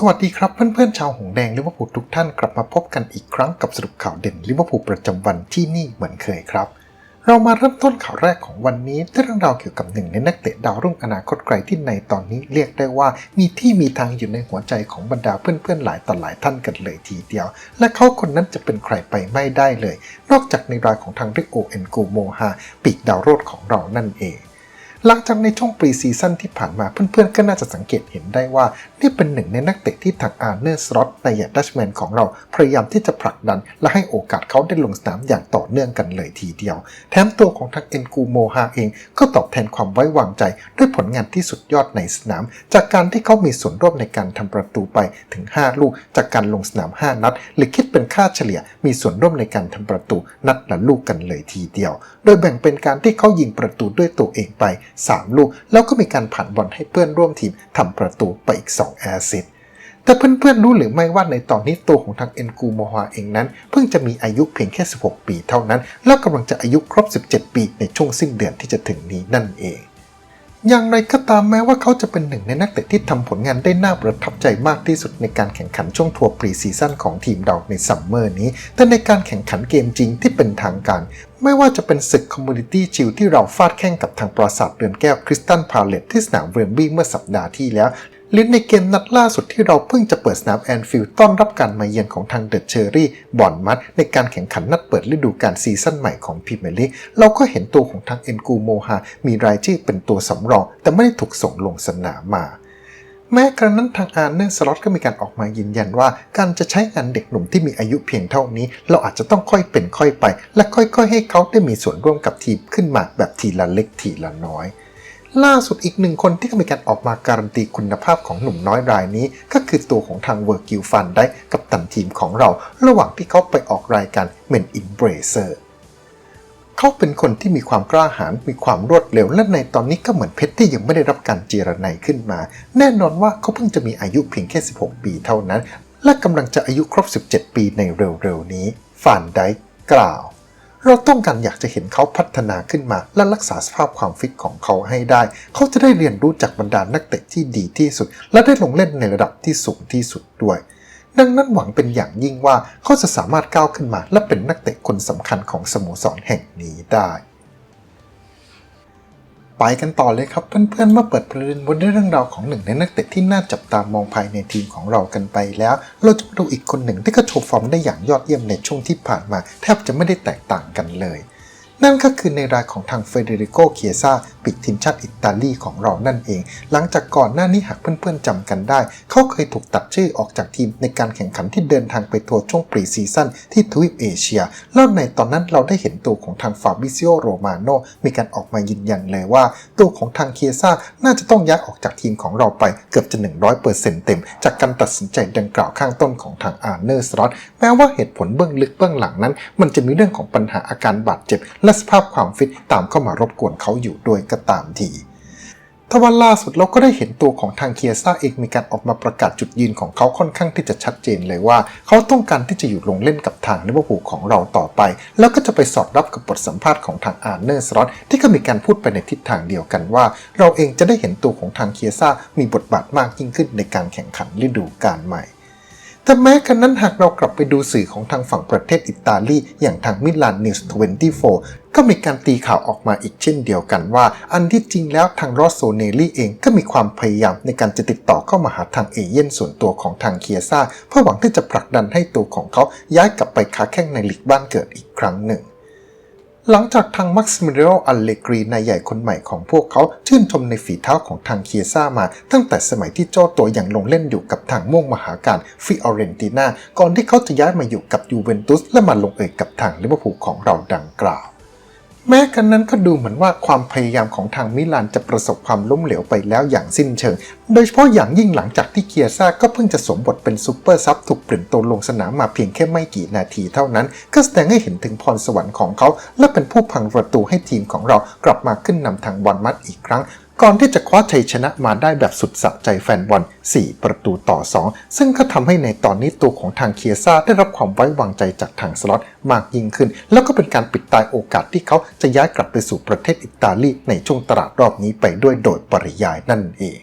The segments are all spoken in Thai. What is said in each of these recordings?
สวัสดีครับเพื่อนๆชาวหงแดงลิเวอร์พูลทุกท่านกลับมาพบกันอีกครั้งกับสรุปข่าวเด่นลิเวอร์พูลประจำวันที่นี่เหมือนเคยครับ เรามาเริ่มต้นข่าวแรกของวันนี้ด้วยเรื่องราวเกี่ยวกับหนึ่งในนักเตะดาวรุ่งอนาคตไกลที่ในตอนนี้เรียกได้ว่ามีที่มีทางอยู่ในหัวใจของบรรดาเพื่อนๆหลายต่อหลายท่านกันเลยทีเดียว และเขาคนนั้นจะเป็นใครไปไม่ได้เลย นอกจากในรายของทางริโอเอนกูโมฮาปีกดาวโรดของเรานั่นเอง หลังจากในช่วงปรีซีซั่นที่ผ่านมาเพื่อนๆ ก็น่าจะสังเกตเห็นได้ว่า นี่เป็นหนึ่งในนักเตะที่ทางอาร์เนอร์สล็อตในยัดัชแมนของเราพยายามที่จะผลักดัน และให้โอกาสเขาได้ลงสนามอย่างต่อเนื่องกันเลยทีเดียว แถมตัวของทางเอ็นกูโมฮาเองก็ตอบแทนความไว้วางใจ ด้วยผลงานที่สุดยอดในสนาม จากการที่เขามีส่วนร่วมในการทำประตูไปถึง 5 ลูก จากการลงสนาม 5 นัดหรือคิดเป็นค่าเฉลี่ย มีส่วนร่วมในการทำประตูนัดละลูกกันเลยทีเดียว โดยแบ่งเป็นการที่เขายิงประตูด้วยตัวเองไป3 ลูก แล้วก็มีการผ่านบอลให้เพื่อนร่วมทีมทำประตูไปอีก 2 แอซิสต์แต่เพื่อนๆรู้หรือไม่ว่าในตอนนี้ตัวของทางเอ็นกูโมฮาเองนั้น เพิ่งจะมีอายุเพียงแค่ 16 ปีเท่านั้น แล้วกำลังจะอายุครบ 17 ปีในช่วงสิ้นเดือนที่จะถึงนี้นั่นเองอย่างไรก็ตามแม้ว่าเขาจะเป็นหนึ่งในนักเตะที่ทำผลงานได้น่าประทับใจมากที่สุดในการแข่งขันช่วงทัวร์ปรีซีซั่นของทีมเราในซัมเมอร์นี้ แต่ในการแข่งขันเกมจริงที่เป็นทางการ ไม่ว่าจะเป็นศึกคอมมูนิตี้ชิลที่เราฟาดแข่งกับทางปราสาทเรือนแก้วคริสตันพาเลตที่สนามเวมบี้เมื่อสัปดาห์ที่แล้ว หรือในเกมนัดล่าสุดที่เราเพิ่งจะเปิดสนามแอนฟิลด์ต้อนรับการมาเยือนของทางเดอะเชอรี่บอนมัดในการแข่งขันนัดเปิดฤดูกาลซีซั่นใหม่ของพรีเมียร์ลีกเราก็เห็นตัวของทางเอ็นกูโมฮามีรายชื่อเป็นตัวสำรอง แต่ไม่ได้ถูกส่งลงสนามมา แม้กระนั้นทางอาร์เนอร์สล็อตก็มีการออกมายืนยันว่า การจะใช้งานเด็กหนุ่มที่มีอายุเพียงเท่านี้ เราอาจจะต้องค่อยเป็นค่อยไป และค่อยๆ ให้เขาได้มีส่วนร่วมกับทีมขึ้นมาแบบทีละเล็กทีละน้อย ล่าสุดอีกหนึ่งคนที่ก็มีการออกมาการันตีคุณภาพของหนุ่มน้อยรายนี้ ก็คือตัวของทางเวอร์กิลฟันได้กับตันทีมของเรา ระหว่างที่เขาไปออกรายการเมนอินเบรเซอร์ เขาเป็นคนที่มีความกล้าหาญมีความรวดเร็ว และในตอนนี้ก็เหมือนเพชรที่ยังไม่ได้รับการเจรไนขึ้นมา แน่นอนว่าเขาเพิ่งจะมีอายุเพียงแค่ 16 ปีเท่านั้น และกำลังจะอายุครบ 17 ปีในเร็วๆนี้ฟานไดกล่าวเราต้องการอยากจะเห็นเขาพัฒนาขึ้นมา และรักษาสภาพความฟิตของเขาให้ได้ เขาจะได้เรียนรู้จากบรรดานักเตะที่ดีที่สุด และได้ลงเล่นในระดับที่สูงที่สุดด้วย ดังนั้นหวังเป็นอย่างยิ่งว่าเขาจะสามารถก้าวขึ้นมาและเป็นนักเตะคนสำคัญของสโมสรแห่งนี้ได้ ไปกันต่อเลยครับเพื่อนๆเมื่อเปิดประเด็นบนเรื่องราวของหนึ่งในนักเตะที่น่าจับตามองภายในทีมของเรากันไปแล้ว เราจะมาดูอีกคนหนึ่งที่ก็โชว์ฟอร์มได้อย่างยอดเยี่ยมในช่วงที่ผ่านมา แทบจะไม่ได้แตกต่างกันเลย นั่นก็คือในรายของทางเฟเดริโกเคียซาปีกทีมชาติอิตาลีของเรานั่นเอง หลังจากก่อนหน้านี้หากเพื่อนๆจำกันได้ เขาเคยถูกตัดชื่อออกจากทีมในการแข่งขันที่เดินทางไปทัวร์ช่วงปรีซีซั่นที่ทวีปเอเชีย แล้วในตอนนั้นเราได้เห็นตัวของทางฟาบิซิโอโรมาโนมีการออกมายืนยันเลยว่า ตัวของทางเคียซาน่าจะต้องย้ายออกจากทีมของเราไปเกือบจะ 100%เต็ม จากการตัดสินใจดังกล่าวข้างต้นของทางอาร์เนอร์สล็อตแม้ว่าเหตุผลเบื้องลึกเบื้องหลังนั้น มันจะมีเรื่องของปัญหาอาการบาดเจ็บและสภาพความฟิตตามเข้ามารบกวนเขาอยู่ด้วยก็ตามทีทวันล่าสุดเราก็ได้เห็นตัวของทางเคียซ่าเองมีการออกมาประกาศจุดยืนของเขาค่อนข้างที่จะชัดเจนเลยว่า เขาต้องการที่จะอยู่ลงเล่นกับทางลิเวอร์พูลของเราต่อไป แล้วก็จะไปสอดรับกับบทสัมภาษณ์ของทางอาร์เนอร์สล็อตที่ก็มีการพูดไปในทิศทางเดียวกันว่า เราเองจะได้เห็นตัวของทางเคียซ่ามีบทบาทมากยิ่งขึ้นในการแข่งขันฤดูกาลใหม่ แต่แม้กันนั้นหากเรากลับไปดูสื่อของทางฝั่งประเทศอิตาลี อย่างทางมิลานนิวส์24 ก็มีการตีข่าวออกมาอีกเช่นเดียวกันว่า อันที่จริงแล้วทางรอสโซเนลลี่เองก็มีความพยายามในการจะติดต่อเข้ามาหาทางเอเย่นส่วนตัวของทางเคียซ่าเพื่อหวังที่จะผลักดันให้ตัวของเขาย้ายกลับไปค้าแข่งในลีกบ้านเกิดอีกครั้งหนึ่ง หลังจากทางมักซิมิเลียอัลเลกรีนายใหญ่คนใหม่ของพวกเขาชื่นชมในฝีเท้าของทางเคียซ่ามา ตั้งแต่สมัยที่เจ้าตัวอย่างลงเล่นอยู่กับทางม่วงมหาการฟิออเรนตินาก่อนที่เขาจะย้ายมาอยู่กับยูเวนตุสและมาลงเอยกับทางลิเวอร์พูลของเราดังกล่าว แม้กันนั้นก็ดูเหมือนว่าความพยายามของทางมิลานจะประสบความล้มเหลวไปแล้วอย่างสิ้นเชิง โดยเฉพาะอย่างยิ่งหลังจากที่เคียซ่าก็เพิ่งจะสมบทเป็นซูเปอร์ซับถูกเปลี่ยนตัวลงสนามมาเพียงแค่ไม่กี่นาทีเท่านั้น ก็แสดงให้เห็นถึงพรสวรรค์ของเขา และเป็นผู้พังประตูให้ทีมของเรากลับมาขึ้นนำทางบอลมัดอีกครั้ง ก่อนที่จะคว้าชัยชนะมาได้แบบสุดสะใจแฟนบอล 4 ประตูต่อ 2 ซึ่งก็ทำให้ในตอนนี้ตัวของทางเคียซ่าได้รับความไว้วางใจจากทางสล็อตมากยิ่งขึ้น แล้วก็เป็นการปิดตายโอกาสที่เขาจะย้ายกลับไปสู่ประเทศอิตาลีในช่วงตลาดรอบนี้ไปด้วยโดยปริยายนั่นเอง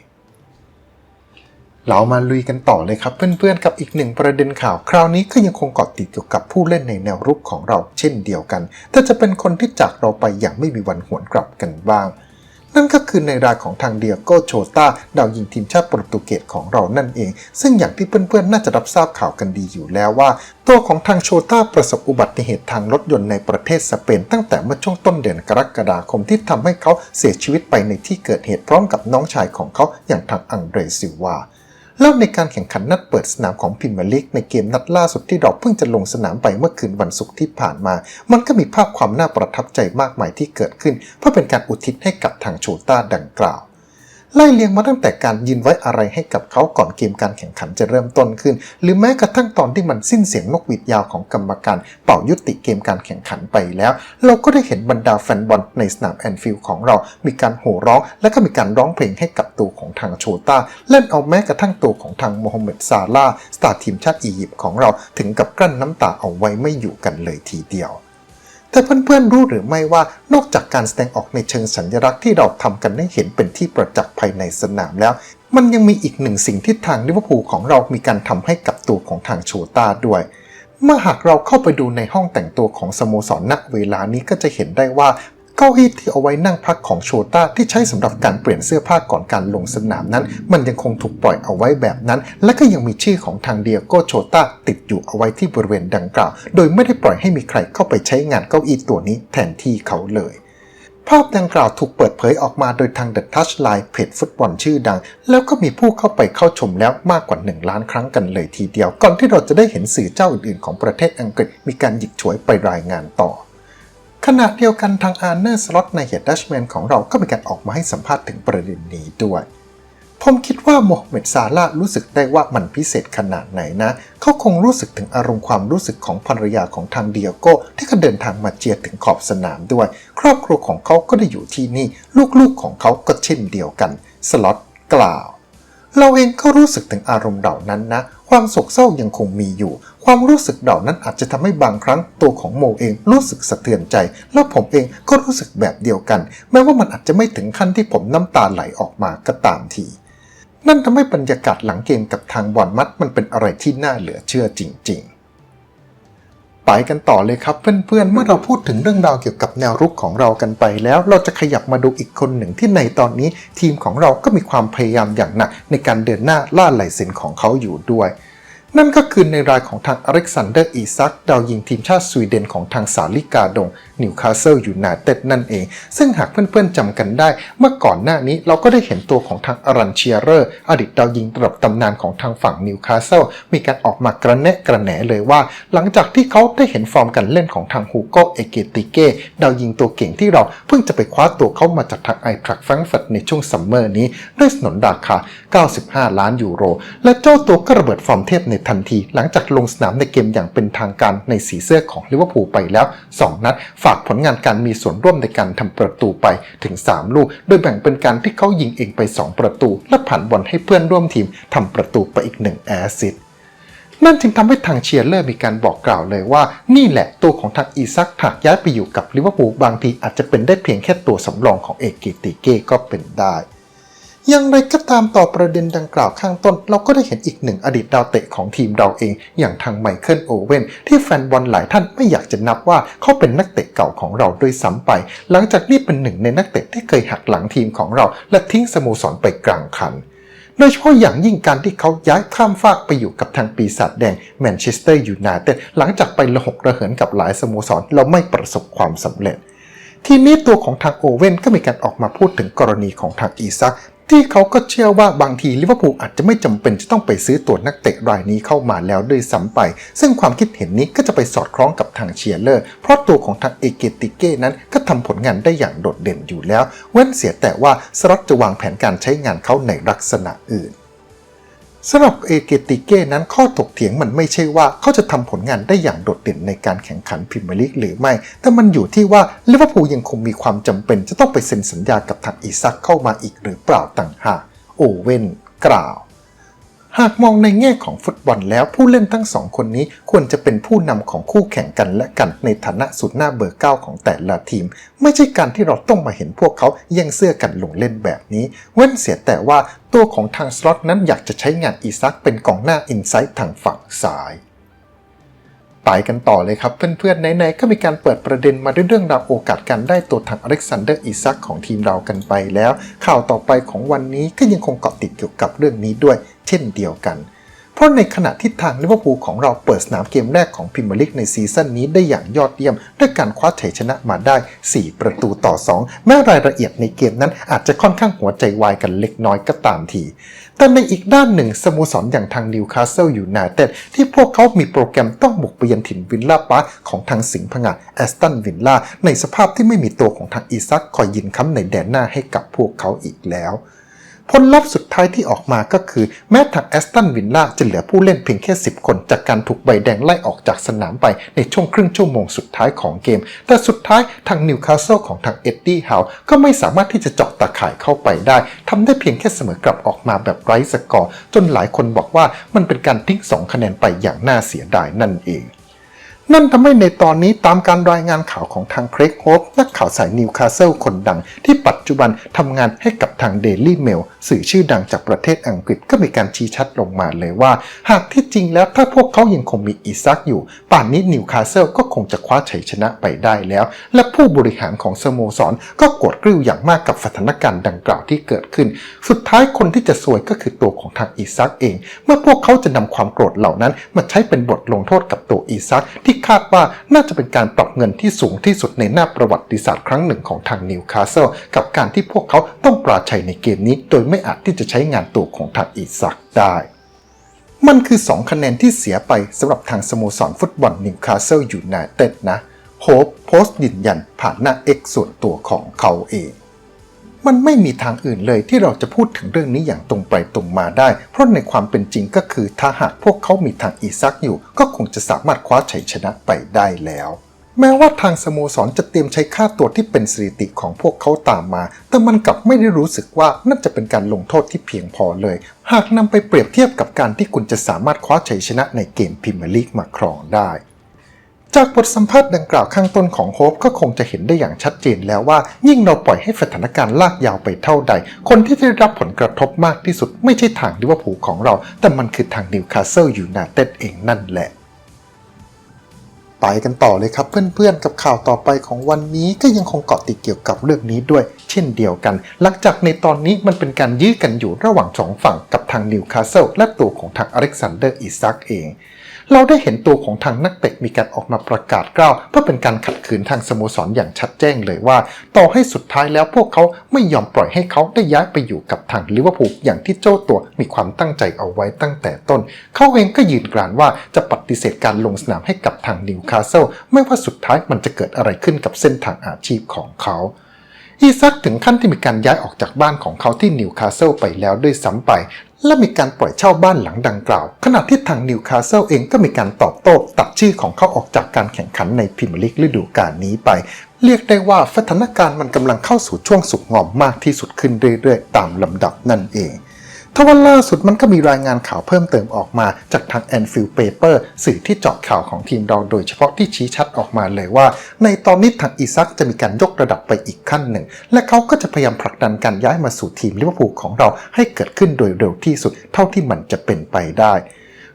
เรามาลุยกันต่อเลยครับเพื่อนๆกับอีกหนึ่งประเด็นข่าวคราวนี้ก็ยังคงเกาะติดเกี่ยวกับผู้เล่นในแนวรุกของเราเช่นเดียวกัน แต่จะเป็นคนที่จากเราไปอย่างไม่มีวันหวนกลับกันบ้าง นั่นก็คือในรายของทางเดียโกโชตาดาวยิงทีมชาติโปรตุเกสของเรานั่นเอง ซึ่งอย่างที่เพื่อนๆ น่าจะรับทราบข่าวกันดีอยู่แล้วว่า ตัวของทางโชตาประสบอุบัติเหตุทางรถยนต์ในประเทศสเปน ตั้งแต่เมื่อช่วงต้นเดือนกรกฎาคมที่ทำให้เขาเสียชีวิตไปในที่เกิดเหตุพร้อมกับน้องชายของเขาอย่างทางอังเดรซิลวา แล้วในการแข่งขันนัดเปิดสนามของพิมเมลิกในเกมนัดล่าสุดที่เราเพิ่งจะลงสนามไปเมื่อคืนวันศุกร์ที่ผ่านมา มันก็มีภาพความน่าประทับใจมากมายที่เกิดขึ้น เพื่อเป็นการอุทิศให้กับทางโชต้าดังกล่าว ไล่เลียงมาตั้งแต่การยืนไว้อะไรให้กับเขาก่อนเกมการแข่งขันจะเริ่มต้นขึ้น หรือแม้กระทั่งตอนที่มันสิ้นเสียงนกหวีดยาวของกรรมการเป่ายุติเกมการแข่งขันไปแล้ว เราก็ได้เห็นบรรดาแฟนบอลในสนามแอนฟิลด์ของเรา มีการโห่ร้อง และก็มีการร้องเพลงให้กับตัวของทางโชต้าเล่นเอาแม้กระทั่งตัวของทางโมฮัมเหม็ดซาลาสตาร์ทีมชาติอียิปต์ของเราถึงกับกลั้นน้ำตาเอาไว้ไม่อยู่กันเลยทีเดียว แต่เพื่อนๆรู้หรือไม่ว่านอกจากการแสดงออกในเชิงสัญลักษณ์ที่เราทำกันให้เห็นเป็นที่ประจักษ์ภายในสนามแล้ว มันยังมีอีกหนึ่งสิ่งที่ทางลิเวอร์พูลของเรามีการทำให้กับตัวของทางโชตาด้วยเมื่อหากเราเข้าไปดูในห้องแต่งตัวของสโมสรณเวลานี้ก็จะเห็นได้ว่า เก้าอี้ที่เอาไว้นั่งพักของโชต้าที่ใช้สำหรับการเปลี่ยนเสื้อผ้าก่อนการลงสนามนั้น มันยังคงถูกปล่อยเอาไว้แบบนั้น และก็ยังมีชื่อของทางเดียโกโชต้าติดอยู่เอาไว้ที่บริเวณดังกล่าว โดยไม่ได้ปล่อยให้มีใครเข้าไปใช้งานเก้าอี้ตัวนี้แทนที่เขาเลยภาพดังกล่าวถูกเปิดเผยออกมาโดยทาง The Touchline เพจฟุตบอลชื่อดัง แล้วก็มีผู้เข้าไปเข้าชมแล้วมากกว่า 1 ล้านครั้งกันเลยทีเดียว ก่อนที่เราจะได้เห็นสื่อเจ้าอื่นๆ ของประเทศอังกฤษมีการหยิกฉวยไปรายงานต่อ ขณะเดียวกันทางอาร์เนอร์สล็อตในเฮดดัชแมนของเราก็มีการออกมาให้สัมภาษณ์ถึงประเด็นนี้ด้วย ผมคิดว่าโมฮัมเหม็ดซาลารู้สึกได้ว่ามันพิเศษขนาดไหนนะ เขาคงรู้สึกถึงอารมณ์ความรู้สึกของภรรยาของทางเดียโก้ที่เขาเดินทางมาเจียถึงขอบสนามด้วย ครอบครัวของเขาก็ได้อยู่ที่นี่ ลูกๆของเขาก็เช่นเดียวกัน สล็อตกล่าว เราเองก็รู้สึกถึงอารมณ์เหล่านั้นนะ ความโศกเศร้ายังคงมีอยู่ ความรู้สึกเหล่านั้นอาจจะทำให้บางครั้งตัวของโมเองรู้สึกสะเทือนใจ แล้วผมเองก็รู้สึกแบบเดียวกัน แม้ว่ามันอาจจะไม่ถึงขั้นที่ผมน้ำตาไหลออกมาก็ตามที นั่นทำให้บรรยากาศหลังเกมกับทางบอลมัดมันเป็นอะไรที่น่าเหลือเชื่อจริง ๆ ไปกันต่อเลยครับเพื่อนๆ เมื่อเราพูดถึงเรื่องราวเกี่ยวกับแนวรุกของเรากันไป แล้วเราจะขยับมาดูอีกคนหนึ่งที่ในตอนนี้ ทีมของเราก็มีความพยายามอย่างหนักในการเดินหน้าล่าลายเซ็นของเขาอยู่ด้วย นั่นก็คือในรายของทางอเล็กซานเดอร์อีซักดาวยิงทีมชาติสวีเดนของทางสาลิกาดงนิวคาสเซิลยูไนเต็ดนั่นเอง ซึ่งหากเพื่อนๆจำกันได้ เมื่อก่อนหน้านี้เราก็ได้เห็นตัวของทางอารันเชียเรอร์อดีตดาวยิงระดับตำนานของทางฝั่งนิวคาสเซิลมีการออกมากระแนะกระแหนเลยว่า หลังจากที่เขาได้เห็นฟอร์มการเล่นของทางฮูโกเอเกติเก้ดาวยิงตัวเก่งที่เราเพิ่งจะไปคว้าตัวเขามาจากทางไอทรักแฟรงก์เฟิร์ตในช่วงซัมเมอร์นี้ด้วยสนนราคา 95 ล้านยูโร และเจ้าตัวก็ระเบิดฟอร์มเทพในทันที หลังจากลงสนามในเกมอย่างเป็นทางการในสีเสื้อของลิเวอร์พูลไปแล้ว 2 นัดฝากผลงานการมีส่วนร่วมในการทำประตูไปถึง 3 ลูก โดยแบ่งเป็นการที่เขายิงเองไป 2 ประตู และผ่านบอลให้เพื่อนร่วมทีมทำประตูไปอีก1แอสซิสต์นั่นจึงทำให้ทางเชียร์เลอร์มีการบอกกล่าวเลยว่า นี่แหละตัวของทางอีซักหากย้ายไปอยู่กับลิเวอร์พูลบางทีอาจจะเป็นได้เพียงแค่ตัวสำรองของเอกกิติเก้ก็เป็นได้ อย่างไรก็ตามต่อประเด็นดังกล่าวข้างต้น เราก็ได้เห็นอีกหนึ่งอดีตดาวเตะของทีมเราเอง อย่างทางไมเคิลโอเว่นที่แฟนบอลหลายท่านไม่อยากจะนับว่าเขาเป็นนักเตะเก่าของเราด้วยซ้ำไป หลังจากนี้เป็นหนึ่งในนักเตะที่เคยหักหลังทีมของเรา และทิ้งสโมสรไปกลางคันโดยเฉพาะอย่างยิ่งการที่เขาย้ายข้ามฟากไปอยู่กับทางปีศาจแดงแมนเชสเตอร์ยูไนเต็ดหลังจากไประหกระเหินกับหลายสโมสรแล้วไม่ประสบความสำเร็จทีนี้ตัวของทางโอเว่นก็มีการออกมาพูดถึงกรณีของทางอีซัก ที่เขาก็เชื่อว่าบางทีลิเวอร์พูลอาจจะไม่จำเป็นจะต้องไปซื้อตัวนักเตะรายนี้เข้ามาแล้วด้วยซ้าไป ซึ่งความคิดเห็นนี้ก็จะไปสอดคล้องกับทางเชียร์เลอร์ เพราะตัวของทางเอเกติเก้นั้นก็ทำผลงานได้อย่างโดดเด่นอยู่แล้ว เว้นเสียแต่ว่าสล็อตจะวางแผนการใช้งานเขาในลักษณะอื่น สำหรับเอเกติเก้นั้นข้อถกเถียงมันไม่ใช่ว่าเขาจะทำผลงานได้อย่างโดดเด่นในการแข่งขันพรีเมียร์ลีกหรือไม่ แต่มันอยู่ที่ว่าลิเวอร์พูลยังคงมีความจำเป็น จะต้องไปเซ็นสัญญากับทางอีซักเข้ามาอีกหรือเปล่าต่างหากโอเว่นกล่าว หากมองในแง่ของฟุตบอลแล้วผู้เล่นทั้งสองคนนี้ควรจะเป็นผู้นำของคู่แข่งกันและกันในฐานะสุดหน้าเบอร์เก้าของแต่ละทีม ไม่ใช่การที่เราต้องมาเห็นพวกเขาแย่งเสื้อกันลงเล่นแบบนี้ เว้นเสียแต่ว่าตัวของทางสล็อตนั้นอยากจะใช้งานอีซักเป็นกองหน้าอินไซต์ทางฝั่งซ้าย ไปกันต่อเลยครับ เพื่อนๆไหนๆก็มีการเปิดประเด็นมาด้วยเรื่องราวโอกาสการได้ตัวทางอเล็กซานเดอร์อิซักของทีมเรากันไปแล้ว ข่าวต่อไปของวันนี้ก็ยังคงเกาะติดเกี่ยวกับเรื่องนี้ด้วย เช่นเดียวกัน เพราะในขณะที่ทางลิเวอร์พูลของเราเปิดสนามเกมแรกของพรีเมียร์ลีกในซีซั่นนี้ได้อย่างยอดเยี่ยม ด้วยการคว้าชัยชนะมาได้ 4 ประตูต่อ 2 แม้รายละเอียดในเกมนั้นอาจจะค่อนข้างหัวใจวายกันเล็กน้อยก็ตามที แต่ในอีกด้านหนึ่งสโมสรอย่างทางนิวคาสเซิลยูไนเต็ดที่พวกเขามีโปรแกรมต้องบุกไปยันถิ่นวิลล่าปาร์คของทางสิงห์พงาแอสตันวิลล่าในสภาพที่ไม่มีตัวของทางอีซักคอยยินค้ำในแดนหน้าให้กับพวกเขาอีกแล้ว ผลลัพธ์สุดท้ายที่ออกมาก็คือ แม้ทางแอสตันวิลล่าจะเหลือผู้เล่นเพียงแค่ 10 คนจากการถูกใบแดงไล่ออกจากสนามไปในช่วงครึ่งชั่วโมงสุดท้ายของเกม แต่สุดท้ายทางนิวคาสเซิลของทางเอ็ดดี้เฮาก็ไม่สามารถที่จะเจาะตาข่ายเข้าไปได้ทำได้เพียงแค่เสมอกลับออกมาแบบไร้สกอร์ จนหลายคนบอกว่ามันเป็นการทิ้ง2คะแนนไปอย่างน่าเสียดายนั่นเอง นั่นทำให้ในตอนนี้ตามการรายงานข่าวของทางเครกโฮปนักข่าวสายนิวคาสเซิลคนดัง ที่ปัจจุบันทำงานให้กับทางเดลี่เมลสื่อชื่อดังจากประเทศอังกฤษก็มีการชี้ชัดลงมาเลยว่า หากที่จริงแล้วถ้าพวกเขายังคงมีอีซักอยู่ ป่านนี้นิวคาสเซิลก็คงจะคว้าชัยชนะไปได้แล้ว และผู้บริหารของสโมสรก็กดกริ้วอย่างมากกับสถานการณ์ดังกล่าวที่เกิดขึ้น สุดท้ายคนที่จะซวยก็คือตัวของทางอีซักเอง เมื่อพวกเขาจะนำความโกรธเหล่านั้นมาใช้เป็นบทลงโทษกับตัวอีซักที่คาดว่าน่าจะเป็นการปรับเงินที่สูงที่สุดในหน้าประวัติศาสตร์ครั้งหนึ่งของทางนิวคาสเซิลกับการที่พวกเขาต้องปราชัยในเกมนี้ โดยไม่อาจที่จะใช้งานตัวของทางอีซักได้มันคือ 2 คะแนนที่เสียไปสำหรับทางสโมสรฟุตบอลนิวคาสเซิลยูไนเต็ดนะ โฮปโพสต์ยืนยันผ่านหน้า X ส่วนตัวของเขาเอง มันไม่มีทางอื่นเลยที่เราจะพูดถึงเรื่องนี้อย่างตรงไปตรงมาได้ เพราะในความเป็นจริงก็คือถ้าหากพวกเขามีทางอีซักอยู่ ก็คงจะสามารถคว้าชัยชนะไปได้แล้วแม้ว่าทางสโมสรจะเตรียมใช้ค่าตัวที่เป็นสถิติของพวกเขาตามมา แต่มันกลับไม่ได้รู้สึกว่าน่าจะเป็นการลงโทษที่เพียงพอเลย หากนำไปเปรียบเทียบกับการที่คุณจะสามารถคว้าชัยชนะในเกมพรีเมียร์ลีกมาครองได้ จากบทสัมภาษณ์ดังกล่าวข้างต้นของโฮปก็คงจะเห็นได้อย่างชัดเจนแล้วว่า ยิ่งเราปล่อยให้สถานการณ์ลากยาวไปเท่าใด คนที่ได้รับผลกระทบมากที่สุดไม่ใช่ทางลิเวอร์พูลของเรา แต่มันคือทางนิวคาสเซิลยูไนเต็ดเองนั่นแหละไปกันต่อเลยครับเพื่อนๆ กับข่าวต่อไปของวันนี้ก็ยังคงเกาะติดเกี่ยวกับเรื่องนี้ด้วย เช่นเดียวกัน หลังจากในตอนนี้มันเป็นการยื้อกันอยู่ระหว่างสองฝั่งกับทางนิวคาสเซิลและตัวของทางอเล็กซานเดอร์อิซักเอง เราได้เห็นตัวของทางนักเตะมีการออกมาประกาศกล้าวเพื่อเป็นการขัดขืนทางสโมสรอย่างชัดแจ้งเลยว่า ต่อให้สุดท้ายแล้วพวกเขาไม่ยอมปล่อยให้เขาได้ย้ายไปอยู่กับทางลิเวอร์พูลอย่างที่เจ้าตัวมีความตั้งใจเอาไว้ตั้งแต่ต้น เขาเองก็ยืนกรานว่าจะปฏิเสธการลงสนามให้กับทางนิวคาสเซิลไม่ว่าสุดท้ายมันจะเกิดอะไรขึ้นกับเส้นทางอาชีพของเขาอีซักถึงขั้นที่มีการย้ายออกจากบ้านของเขาที่นิวคาสเซิลไปแล้วด้วยซ้ำไป และมีการปล่อยเช่าบ้านหลังดังกล่าว ขณะที่ทางนิวคาสเซิลเองก็มีการตอบโต้ตัดชื่อของเขาออกจากการแข่งขันในพรีเมียร์ลีกฤดูกาลนี้ไป เรียกได้ว่าสถานการณ์มันกำลังเข้าสู่ช่วงสุกงอมมากที่สุดขึ้นเรื่อยๆ ตามลำดับนั่นเอง ทว่าล่าสุดมันก็มีรายงานข่าวเพิ่มเติมออกมาจากทาง Anfield Paper สื่อที่เจาะข่าวของทีมเราโดยเฉพาะที่ชี้ชัดออกมาเลยว่า ในตอนนี้ทางอีซักจะมีการยกระดับไปอีกขั้นหนึ่ง และเขาก็จะพยายามผลักดันการย้ายมาสู่ทีมลิเวอร์พูลของเราให้เกิดขึ้นโดยเร็วที่สุดเท่าที่มันจะเป็นไปได้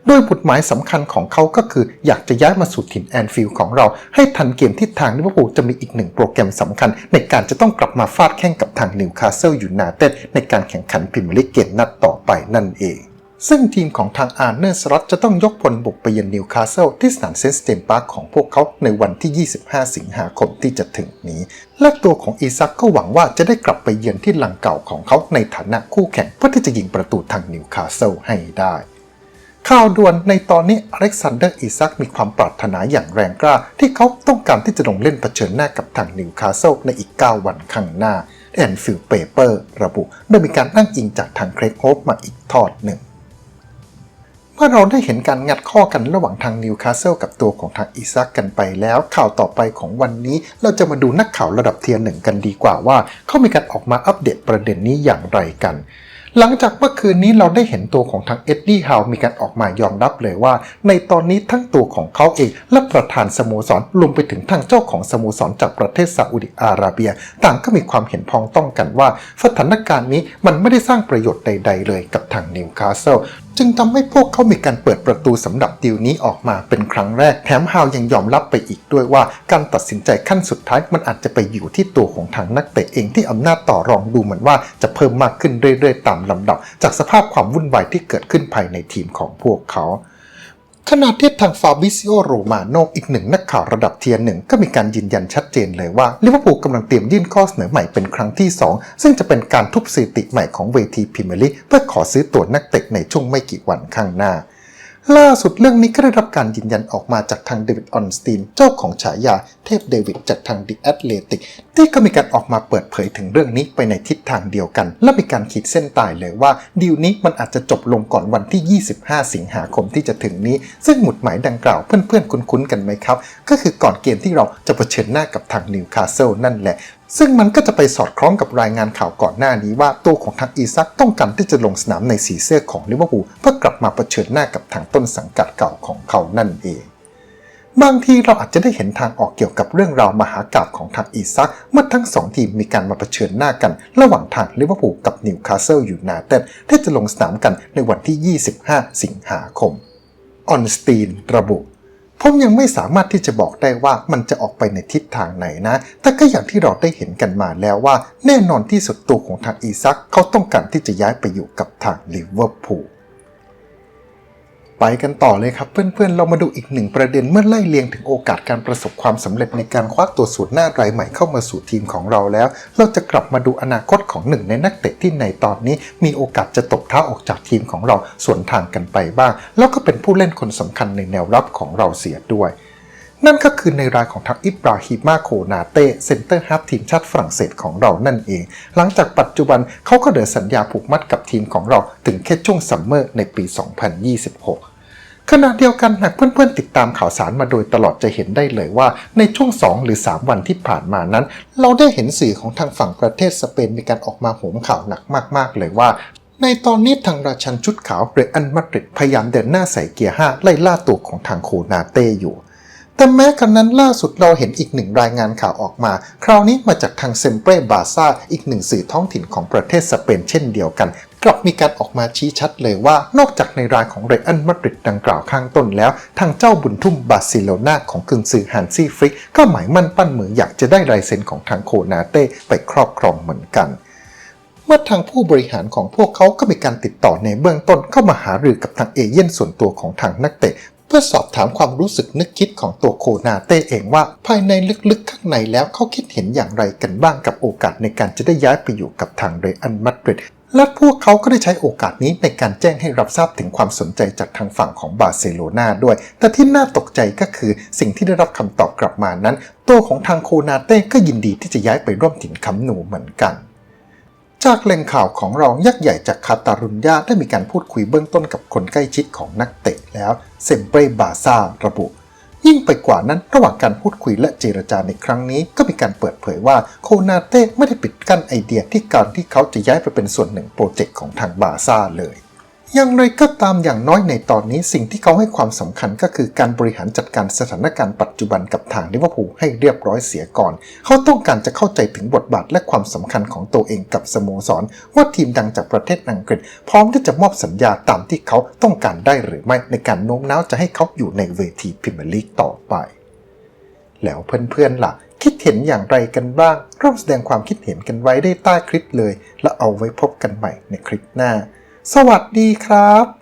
โดยบุตหมายสำคัญของเขาก็คืออยากจะย้ายมาสู่ถิ่นแอนฟิลด์ของเรา ให้ทันเกมที่ทางลิเวอร์พูลจะมีอีกหนึ่งโปรแกรมสำคัญ ในการจะต้องกลับมาฟาดแข่งกับทางนิวคาสเซิลยูไนเต็ดในการแข่งขันพรีเมียร์ลีกเกมนัดต่อไปนั่นเองซึ่งทีมของทางอาร์เนอร์สล็อตจะต้องยกพลบุกไปเยือนนิวคาสเซิลที่สนามเซนต์สเตมปาร์คของพวกเขาในวันที่ 25 สิงหาคมที่จะถึงนี้ และตัวของอีซักก็หวังว่าจะได้กลับไปเยือนที่หลังเก่าของเขาในฐานะคู่แข่งเพื่อที่จะยิงประตูทางนิวคาสเซิลให้ได้ ข่าวด่วนในตอนนี้อเล็กซานเดอร์อิซักมีความปรารถนาอย่างแรงกล้า ที่เขาต้องการที่จะลงเล่นเผชิญหน้ากับทางนิวคาสเซิลในอีก 9 วันข้างหน้าแอนฟิลเปเปอร์ระบุโดยมีการอ้างอิงจากทางเครกโฮปมาอีกทอดหนึ่ง เมื่อเราได้เห็นการงัดข้อกันระหว่างทางนิวคาสเซิลกับตัวของทางอิซักกันไปแล้ว ข่าวต่อไปของวันนี้เราจะมาดูนักข่าวระดับเทียร์หนึ่งกันดีกว่าว่า เขามีการออกมาอัปเดตประเด็นนี้อย่างไรกัน หลังจากเมื่อคืนนี้เราได้เห็นตัวของทางเอ็ดดี้ฮาวมีการออกมายอมรับเลยว่า ในตอนนี้ทั้งตัวของเขาเองและประธานสโมสรรวมไปถึงทางเจ้าของสโมสรจากประเทศซาอุดิอาระเบีย ต่างก็มีความเห็นพ้องต้องกันว่า สถานการณ์นี้มันไม่ได้สร้างประโยชน์ใด ๆ เลยกับทางนิวคาสเซิลจึงทำให้พวกเขามีการเปิดประตูสำหรับดีลนี้ออกมาเป็นครั้งแรก แถมฮาวยังยอมรับไปอีกด้วยว่าการตัดสินใจขั้นสุดท้ายมันอาจจะไปอยู่ที่ตัวของทางนักเตะเองที่อำนาจต่อรองดูเหมือนว่าจะเพิ่มมากขึ้นเรื่อยๆ ตามลำดับ จากสภาพความวุ่นวายที่เกิดขึ้นภายในทีมของพวกเขา ขณะที่ทางฟาบิซิโอโรมาโนอีกหนึ่งนักข่าวระดับเทียร์หนึ่งก็มีการยืนยันชัดเจนเลยว่าลิเวอร์พูลกำลังเตรียมยื่นข้อเสนอใหม่เป็นครั้งที่ 2 ซึ่งจะเป็นการทุบสถิติใหม่ของเวทีพรีเมียร์ลีกเพื่อขอซื้อตัวนักเตะในช่วงไม่กี่วันข้างหน้า ล่าสุดเรื่องนี้ก็ได้รับการยืนยันออกมาจากทางเดวิดออนสตีนเจ้าของฉายาเทพเดวิดจากทางดิแอตเลติกที่ก็มีการออกมาเปิดเผยถึงเรื่องนี้ไปในทิศทางเดียวกัน และมีการขีดเส้นตายเลยว่าดีลนี้มันอาจจะจบลงก่อนวันที่ 25 สิงหาคมที่จะถึงนี้ ซึ่งหมุดหมายดังกล่าวเพื่อนๆคุ้นๆกันไหมครับ ก็คือก่อนเกมที่เราจะเผชิญหน้ากับทางนิวคาสเซิลนั่นแหละ ซึ่งมันก็จะไปสอดคล้องกับรายงานข่าวก่อนหน้านี้ว่าตัวของทางอีซักต้องการที่จะลงสนามในสีเสื้อของลิเวอร์พูลเพื่อกลับมาเผชิญหน้ากับทางต้นสังกัดเก่าของเขานั่นเองบางทีเราอาจจะได้เห็นทางออกเกี่ยวกับเรื่องราวมหากาบของทางอีซักเมื่อทั้งสองทีมมีการมาเผชิญหน้ากัน ระหว่างทางลิเวอร์พูลกับนิวคาสเซิลอยู่นาเต็ดที่จะลงสนามกันในวันที่ 25 สิงหาคม ออนสตีนระบุ ผมยังไม่สามารถที่จะบอกได้ว่ามันจะออกไปในทิศทางไหนนะ แต่ก็อย่างที่เราได้เห็นกันมาแล้วว่า แน่นอนที่สุดตัวของทางอีซักเขาต้องการที่จะย้ายไปอยู่กับทางลิเวอร์พูล ไปกันต่อเลยครับ เพื่อนๆ เรามาดูอีกหนึ่งประเด็นเมื่อไล่เลียงถึงโอกาสการประสบความสำเร็จในการคว้าตัวสูตรหน้ารายใหม่เข้ามาสู่ทีมของเราแล้ว เราจะกลับมาดูอนาคตของหนึ่งในนักเตะที่ในตอนนี้ มีโอกาสจะตกเท้าออกจากทีมของเราส่วนทางกันไปบ้าง แล้วก็เป็นผู้เล่นคนสำคัญในแนวรับของเราเสียด้วยนั่นก็คือในรายของทางอิบราฮิมาโคนาเต้เซนเตอร์ฮาร์ฟทีมชาติฝรั่งเศสของเรานั่นเอง หลังจากปัจจุบันเขาก็เดินสัญญาผูกมัดกับทีมของเราถึงแค่ช่วงซัมเมอร์ในปี 2026 ขณะเดียวกันหากเพื่อนๆติดตามข่าวสารมาโดยตลอดจะเห็นได้เลยว่า ในช่วง 2 หรือ 3 วันที่ผ่านมานั้น เราได้เห็นสื่อของทางฝั่งประเทศสเปนมีการออกมาโหมข่าวหนักมากๆ เลยว่า ในตอนนี้ทางราชันชุดขาวเรอันมาดริดพยายามเดินหน้าใส่เกียร์5ไล่ล่าตัวของทางโคนาเต้อยู่แต่แม้กันนั้นล่าสุดเราเห็นอีกหนึ่งรายงานข่าวออกมา คราวนี้มาจากทางเซมเปรบาซาอีกหนึ่งสื่อท้องถิ่นของประเทศสเปนเช่นเดียวกัน กลับมีการออกมาชี้ชัดเลยว่านอกจากในรายของเรอันมาดริดดังกล่าวข้างต้นแล้ว ทางเจ้าบุญทุ่มบาร์เซโลนาของกึ่งซือฮันซี่ฟริก ก็หมายมั่นปั้นมืออยากจะได้ลายเซ็นของทางโคนาเต้ไปครอบครองเหมือนกันเมื่อทางผู้บริหารของพวกเขาก็มีการติดต่อในเบื้องต้นเข้ามาหารือกับทางเอเย่นส่วนตัวของทางนักเตะ เพื่อสอบถามความรู้สึกนึกคิดของตัวโคนาเต้เองว่า ภายในลึกๆข้างในแล้วเขาคิดเห็นอย่างไรกันบ้างกับโอกาสในการจะได้ย้ายไปอยู่กับทางเรอันมาดริด และพวกเขาก็ได้ใช้โอกาสนี้ในการแจ้งให้รับทราบถึงความสนใจจากทางฝั่งของบาร์เซโลนาด้วย แต่ที่น่าตกใจก็คือสิ่งที่ได้รับคำตอบกลับมานั้น ตัวของทางโคนาเต้ก็ยินดีที่จะย้ายไปร่วมถิ่นคำหนูเหมือนกัน จากแหล่งข่าวของเรายักษ์ใหญ่จากคาตารุญญาได้มีการพูดคุยเบื้องต้นกับคนใกล้ชิดของนักเตะแล้วเซมเปรบาซาระบุ ยิ่งไปกว่านั้น ระหว่างการพูดคุยและเจรจาในครั้งนี้ ก็มีการเปิดเผยว่าโคนาเต้ไม่ได้ปิดกั้นไอเดียที่การที่เขาจะย้ายไปเป็นส่วนหนึ่งโปรเจกต์ของทางบาซ่าเลย อย่างไรก็ตามอย่างน้อยในตอนนี้สิ่งที่เขาให้ความสำคัญก็คือการบริหารจัดการสถานการณ์ปัจจุบันกับทางลิเวอร์พูลให้เรียบร้อยเสียก่อน เขาต้องการจะเข้าใจถึงบทบาทและความสำคัญของตัวเองกับสโมสร ว่าทีมดังจากประเทศอังกฤษ พร้อมที่จะมอบสัญญาตามที่เขาต้องการได้หรือไม่ในการโน้มน้าวจะให้เขาอยู่ในเวทีพรีเมียร์ลีกต่อไป แล้วเพื่อนๆล่ะคิดเห็นอย่างไรกันบ้างร่วมแสดงความคิดเห็นกันไว้ได้ใต้คลิปเลย แล้วเอาไว้พบกันใหม่ในคลิปหน้า สวัสดีครับ